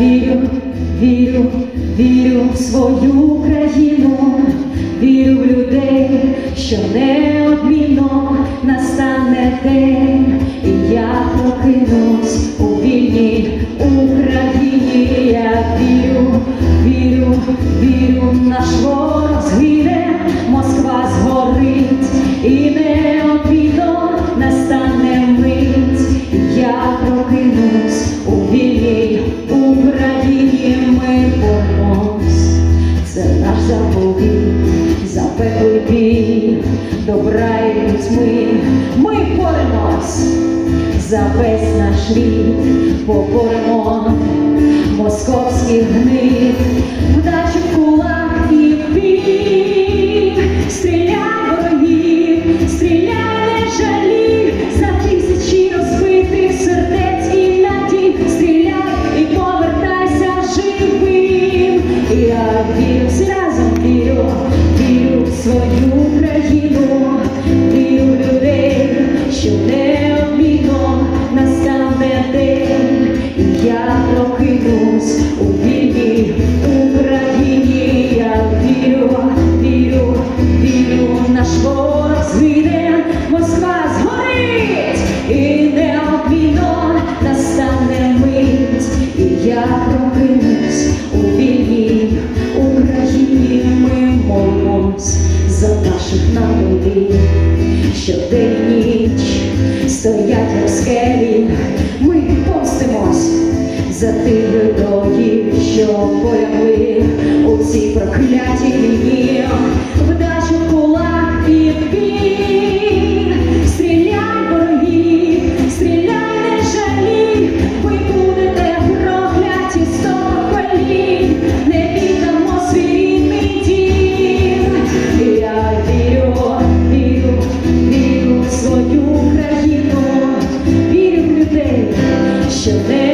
вірю, вірю, вірю в свою країну, вірю в людей, що неодмінно настане день, і я прокинусь у вільній Україні. Я вірю, вірю, вірю, наш ворог згине, Москва згорить, і неодмінно настане мить. Я прокинусь за весь наш світ, поборемо московських гнит, я прокинусь у вільній Україні. Ми молимось за наших народів, що ніч стоять як скелі. Ми помстимось за тих людей, що полягли should